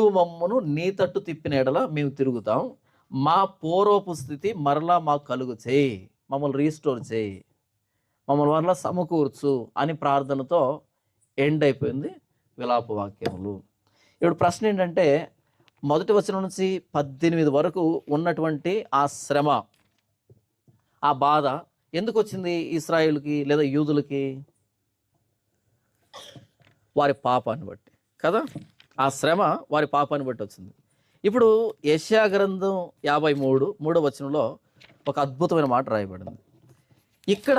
నీవు మమ్మను నీ తట్టు తిప్పిన ఎడల మేము తిరుగుతాం. మా పూర్వపు స్థితి మరలా మాకు కలుగు చేయి. మమ్మల్ని రీస్టోర్ చేయి. మమ్మల్ని మరలా సమకూర్చు అని ప్రార్థనతో ఎండ్ అయిపోయింది విలాప వాక్యములు. ఇప్పుడు ప్రశ్న ఏంటంటే మొదటి వచనం నుంచి పద్దెనిమిది వరకు ఉన్నటువంటి ఆ శ్రమ ఆ బాధ ఎందుకు వచ్చింది ఇస్రాయిల్కి లేదా యూదులకి? వారి పాపాన్ని బట్టి కదా? ఆ శ్రమ వారి పాపాన్ని బట్టి వచ్చింది. ఇప్పుడు యశ్యా గ్రంథం యాభై మూడు మూడో వచనంలో ఒక అద్భుతమైన మాట రాయబడింది. ఇక్కడ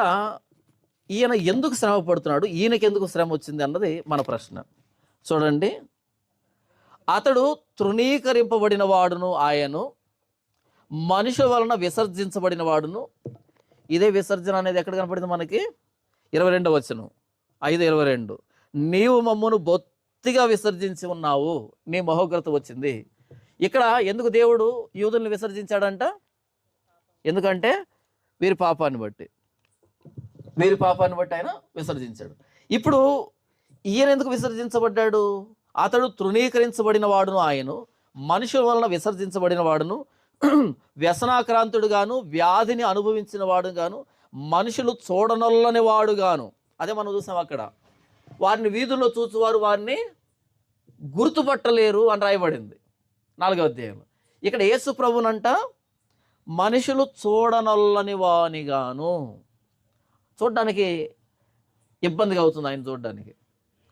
ఈయన ఎందుకు శ్రమ పడుతున్నాడు? ఈయనకి ఎందుకు శ్రమ వచ్చింది అన్నది మన ప్రశ్న. చూడండి. అతడు తృణీకరింపబడిన వాడును ఆయను మనుషుల వలన విసర్జించబడిన వాడును ఇదే విసర్జన అనేది ఎక్కడ కనపడింది మనకి? ఇరవై రెండవ వచనం ఐదు ఇరవై రెండు. నీవు మమ్మను పూర్తిగా విసర్జించి ఉన్నావు నీ మహోగ్రత వచ్చింది. ఇక్కడ ఎందుకు దేవుడు యూదుల్ని విసర్జించాడంట? ఎందుకంటే వీరి పాపాన్ని బట్టి. వీరి పాపాన్ని బట్టి ఆయన విసర్జించాడు. ఇప్పుడు ఈయన ఎందుకు విసర్జించబడ్డాడు? అతడు తృణీకరించబడిన వాడును ఆయను మనుషుల వలన విసర్జించబడిన వాడును వ్యసనాక్రాంతుడుగాను వ్యాధిని అనుభవించిన వాడుగాను మనుషులు చూడనొల్లని వాడుగాను. అదే మనం చూసాం అక్కడ. వారిని వీధుల్లో చూసేవారు వారిని గుర్తుపట్టలేరు అని రాయబడింది. నాలుగవ అధ్యాయంలో ఇక్కడ యేసు ప్రభునంట మనుషులు చూడనొల్లని వానిగాను. చూడడానికి ఇబ్బందిగా అవుతుంది ఆయన చూడడానికి.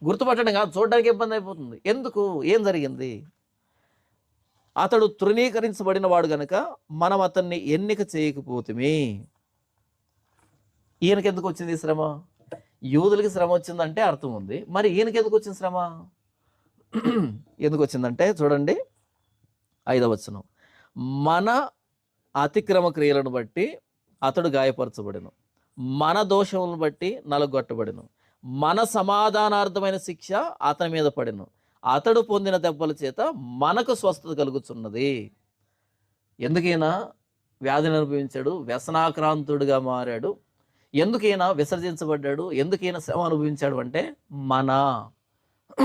గుర్తుపట్టడం కాదు చూడడానికి ఇబ్బంది అయిపోతుంది. ఎందుకు? ఏం జరిగింది? అతడు తృణీకరించబడిన వాడు గనుక మనం అతన్ని ఎన్నిక చేయకపోతుమే. ఈయనకి ఎందుకు వచ్చింది ఈ శ్రమ? యూదులకి శ్రమ వచ్చిందంటే అర్థం ఉంది. మరి ఈయనకి ఎందుకు వచ్చింది శ్రమ? ఎందుకు వచ్చిందంటే చూడండి ఐదవ వచనం. మన అతిక్రమ క్రియలను బట్టి అతడు గాయపరచబడిను. మన దోషములను బట్టి నలగొట్టబడిను. మన సమాధానార్థమైన శిక్ష అతని మీద పడెను. అతడు పొందిన దెబ్బల చేత మనకు స్వస్థత కలుగుతున్నది ఎందుకైనా వ్యాధిని అనుభవించాడు. వ్యసనాక్రాంతుడిగా మారాడు. ఎందుకైనా విసర్జించబడ్డాడు ఎందుకైనా శ్రమ అనుభవించాడు అంటే మన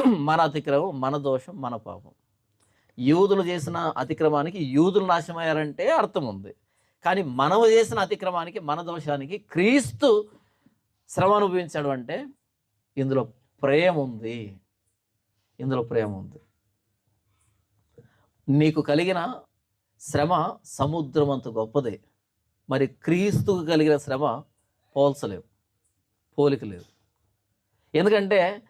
మన అతిక్రమం మన దోషం మన పాపం. యూదులు చేసిన అతిక్రమానికి యూదులు నాశమయ్యారంటే అర్థం ఉంది. కానీ మనము చేసిన అతిక్రమానికి మన దోషానికి క్రీస్తు శ్రమ అనుభవించాడు అంటే ఇందులో ప్రేమ ఉంది. ఇందులో ప్రేమ ఉంది. నీకు కలిగిన శ్రమ సముద్రం అంత గొప్పదే. మరి క్రీస్తుకు కలిగిన శ్రమ పోల్చలేవు. పోలిక లేదు. ఎందుకంటే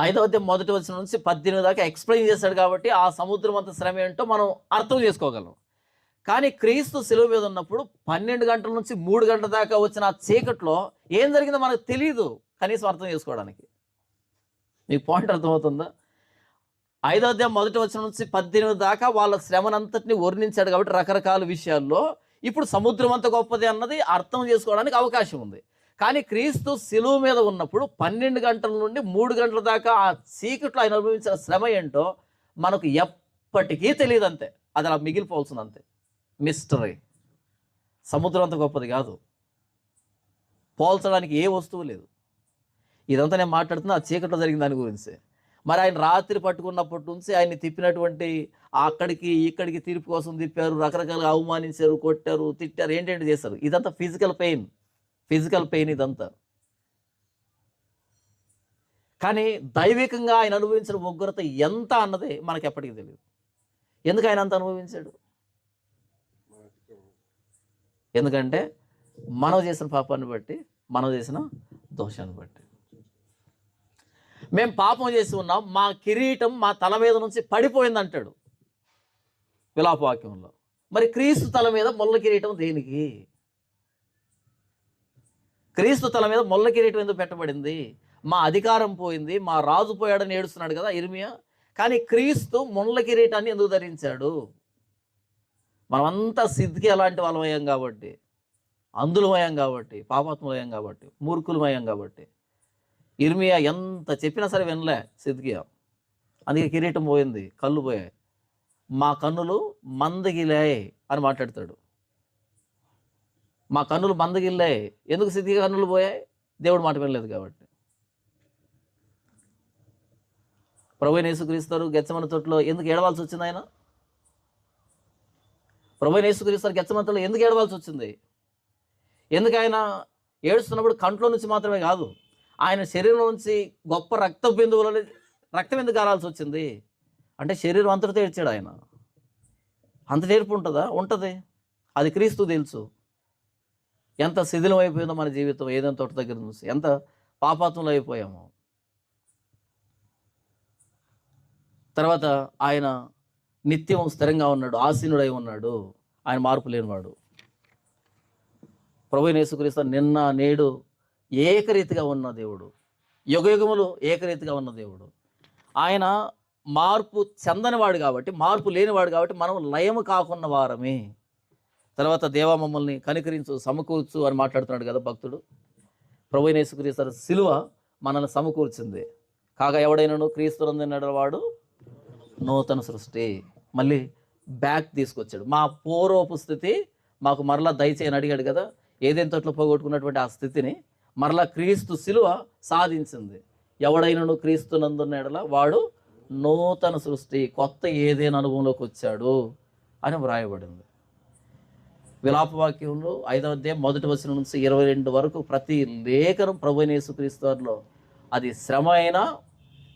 ఐదవ అధ్యాయం మొదటి వచ్చిన నుంచి పద్దెనిమిది దాకా ఎక్స్ప్లెయిన్ చేశాడు కాబట్టి ఆ సముద్రం అంత శ్రమ ఏంటో మనం అర్థం చేసుకోగలం. కానీ క్రీస్తు సెలవు మీద ఉన్నప్పుడు పన్నెండు గంటల నుంచి మూడు గంటల దాకా వచ్చిన ఆ చీకట్లో ఏం జరిగిందో మనకు తెలియదు కనీసం అర్థం చేసుకోవడానికి. మీకు పాయింట్ అర్థమవుతుందా? ఐదో అధ్యాయం మొదటి వచ్చిన నుంచి పద్దెనిమిది దాకా వాళ్ళ శ్రమనంతటిని వర్ణించాడు కాబట్టి రకరకాల విషయాల్లో ఇప్పుడు సముద్రం అంత గొప్పది అన్నది అర్థం చేసుకోవడానికి అవకాశం ఉంది. కానీ క్రీస్తు సిలువ మీద ఉన్నప్పుడు పన్నెండు గంటల నుండి మూడు గంటల దాకా ఆ చీకట్లో ఆయన అనుభవించిన శ్రమ ఏంటో మనకు ఎప్పటికీ తెలియదు అంతే అది అలా మిగిలిపోవాల్సింది అంతే. మిస్టరీ. సముద్రం అంత గొప్పది కాదు. పోల్చడానికి ఏ వస్తువు లేదు. ఇదంతా నేను మాట్లాడుతున్నా ఆ చీకట్లో జరిగిన దాని గురించే. మరి ఆయన రాత్రి పట్టుకున్నప్పటి నుంచి ఆయన్ని తిప్పినటువంటి అక్కడికి ఇక్కడికి తీర్పు కోసం తిప్పారు రకరకాలుగా అవమానించారు కొట్టారు తిట్టారు ఏంటంటే చేశారు. ఇదంతా ఫిజికల్ పెయిన్ ఫిజికల్ పెయిన్ ఇదంతా. కానీ దైవికంగా ఆయన అనుభవించిన ఉగ్రత ఎంత అన్నది మనకి ఎప్పటికీ తెలియదు. ఎందుకు ఆయన అంత అనుభవించాడు? ఎందుకంటే మనం చేసిన పాపాన్ని బట్టి మనం చేసిన దోషాన్ని బట్టి. మేము పాపం చేసి ఉన్నాం మా కిరీటం మా తల మీద నుంచి పడిపోయింది అంటాడు విలాపవాక్యంలో మరి క్రీస్తు తల మీద ముళ్ళ కిరీటం దేనికి? క్రీస్తు తల మీద ముళ్ళ కిరీటం ఎందుకు పెట్టబడింది? మా అధికారం పోయింది మా రాజు పోయాడని ఏడుస్తున్నాడు కదా ఇర్మియా. కానీ క్రీస్తు ముళ్ళ కిరీటాన్ని ఎందుకు ధరించాడు? మనమంతా సిద్ధికి అలాంటి వాళ్ళమయ్యాం కాబట్టి అందులమయం కాబట్టి పాపాత్మలయం కాబట్టి మూర్ఖులమయం కాబట్టి. ఇర్మియా ఎంత చెప్పినా సరే వినలే సిద్కియా అందుకే కిరీటం పోయింది కళ్ళు పోయాయి. మా కన్నులు మందగిలాయి అని మాట్లాడతాడు. మా కన్నులు మందగిల్లాయి ఎందుకు సిద్ధి కన్నులు పోయాయి? దేవుడు మాట వినలేదు కాబట్టి. ప్రభు నేసుక్రీస్తారు గెచ్చమన తోటలో ఎందుకు ఏడవాల్సి వచ్చింది ఆయన? ప్రభు నేసుక్రీస్తారు గెచ్చమన తోటలో ఎందుకు ఏడవాల్సి వచ్చింది? ఎందుకు ఆయన ఏడుస్తున్నప్పుడు కంట్లో నుంచి మాత్రమే కాదు ఆయన శరీరం నుంచి గొప్ప రక్త బిందువులని రక్తం ఎందుకు కారాల్సి వచ్చింది? అంటే శరీరం అంతటి తేడ్చాడు ఆయన. అంత నేర్పు ఉంటుందా? ఉంటుంది. అది క్రీస్తు తెలుసు. ఎంత శిథిలం అయిపోయిందో మన జీవితం ఏదైనా తోట దగ్గర నుంచి. ఎంత పాపాత్మలు అయిపోయామో. తర్వాత ఆయన నిత్యం స్థిరంగా ఉన్నాడు ఆసీనుడై ఉన్నాడు. ఆయన మార్పు లేనివాడు. ప్రభు నేసుక్రీస్తు నిన్న నేడు ఏకరీతిగా ఉన్న దేవుడు. యుగయుగములు ఏకరీతిగా ఉన్న దేవుడు. ఆయన మార్పు చెందనివాడు కాబట్టి మార్పు లేనివాడు కాబట్టి మనం లయము కాకున్న వారమే. తర్వాత దేవా మమ్మల్ని కనికరించు సమకూర్చు అని మాట్లాడుతున్నాడు కదా భక్తుడు. ప్రభు యేసుక్రీస్తు సిలువ మనల్ని సమకూర్చింది. కాగా ఎవడైనాను? క్రీస్తునందున్నాడు వాడు నూతన సృష్టి. మళ్ళీ బ్యాక్ తీసుకొచ్చాడు. మా పూర్వపు స్థితి మాకు మరలా దయచేయని అడిగాడు కదా. ఏదైనా తోటలో పోగొట్టుకున్నటువంటి ఆ స్థితిని మరలా క్రీస్తు శిలువ సాధించింది. ఎవడైనను క్రీస్తు నందున్నాడలా వాడు నూతన సృష్టి కొత్త ఏదైనా అనుభవంలోకి వచ్చాడు అని వ్రాయబడింది. విలాపవాక్యంలో ఐదవ అధ్యాయం మొదటి వచనం నుంచి ఇరవై రెండు వరకు ప్రతి లేఖనం ప్రభు యేసుక్రీస్తు వారిలో అది శ్రమ అయినా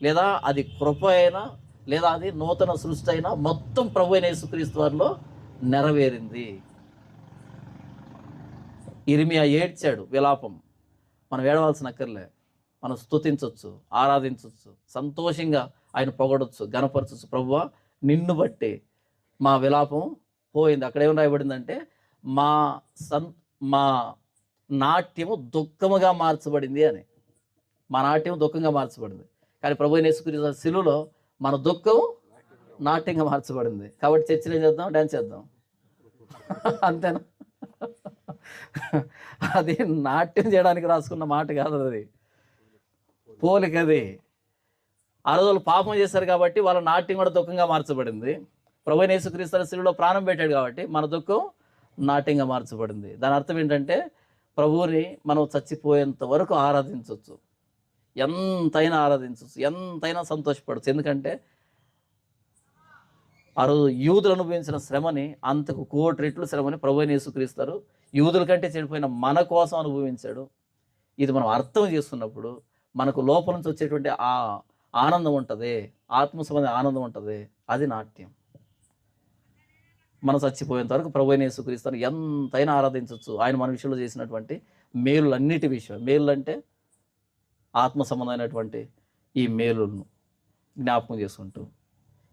లేదా అది కృప అయినా లేదా అది నూతన సృష్టి అయినా మొత్తం ప్రభు యేసుక్రీస్తు వారిలో నెరవేరింది. ఇరిమియా ఏడ్చాడు విలాపం. మనం ఏడవాల్సిన అక్కర్లే మనం స్తుతించవచ్చు ఆరాధించవచ్చు సంతోషంగా ఆయన పొగడొచ్చు గనపరచవచ్చు ప్రభువ నిన్ను బట్టి మా విలాపం పోయింది. అక్కడ ఏం రాయబడిందంటే మా సన్ మా నాట్యము దుఃఖముగా మార్చబడింది అని. మా నాట్యం దుఃఖంగా మార్చబడింది. కానీ ప్రభు నేసుకుని శిలులో మన దుఃఖం నాట్యంగా మార్చబడింది. కాబట్టి చర్చలు ఏం చేద్దాం? డ్యాన్స్ చేద్దాం. అంతేనా? అది నాట్యం చేయడానికి రాసుకున్న మాట కాదు అది. పోలిక అది ఆ రోజులు పాపం చేశారు కాబట్టి వాళ్ళ నాట్యం కూడా దుఃఖంగా మార్చబడింది. ప్రభు యేసుక్రీస్తు శిలులో ప్రాణం పెట్టాడు కాబట్టి మన దుఃఖం నాట్యంగా మార్చబడింది. దాని అర్థం ఏంటంటే ప్రభువుని మనం చచ్చిపోయేంత వరకు ఆరాధించవచ్చు ఎంతైనా ఆరాధించవచ్చు ఎంతైనా సంతోషపడచ్చు. ఎందుకంటే ఆ రోజు యూదులు అనుభవించిన శ్రమని అంతకు కోటి రెట్లు శ్రమని ప్రభు నేసుక్రీస్తారు యూదుల కంటే చెడిపోయిన మన కోసం అనుభవించాడు. ఇది మనం అర్థం చేసుకున్నప్పుడు మనకు లోపల నుంచి వచ్చేటువంటి ఆ ఆనందం ఉంటుంది ఆత్మ సంబంధ ఆనందం ఉంటుంది అది నాట్యం. మనం చచ్చిపోయేంత వరకు ప్రభు యేసుక్రీస్తాను ఎంతైనా ఆరాధించవచ్చు ఆయన మన విషయంలో చేసినటువంటి మేలులన్నిటి విషయం. మేలు అంటే ఆత్మ సంబంధమైనటువంటి ఈ మేలులను జ్ఞాపకం చేసుకుంటూ.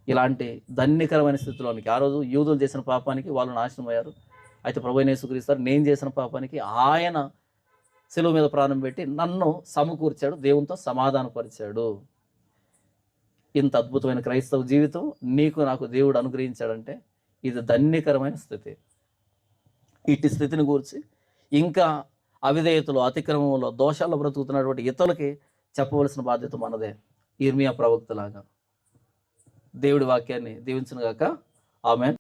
ఇలాంటి ధన్యకరమైన స్థితిలోనికి ఆ రోజు యూదులు చేసిన పాపానికి వాళ్ళు నాశనం అయ్యారు అయితే ప్రభు యేసుక్రీస్తారు నేను చేసిన పాపానికి ఆయన సెలవు మీద ప్రాణం పెట్టి నన్ను సమకూర్చాడు దేవునితో సమాధానపరిచాడు. ఇంత అద్భుతమైన క్రైస్తవ జీవితం నీకు నాకు దేవుడు అనుగ్రహించాడంటే ఇది ధన్యకరమైన స్థితి. ఇట్టి స్థితిని గురించి ఇంకా అవిధేయతలు అతిక్రమంలో దోషాల్లో బ్రతుకుతున్నటువంటి ఇతరులకి చెప్పవలసిన బాధ్యత మనదే. ఇర్మియా ప్రవక్తలాగా దేవుడి వాక్యాన్ని దీవించిన గాక. ఆమె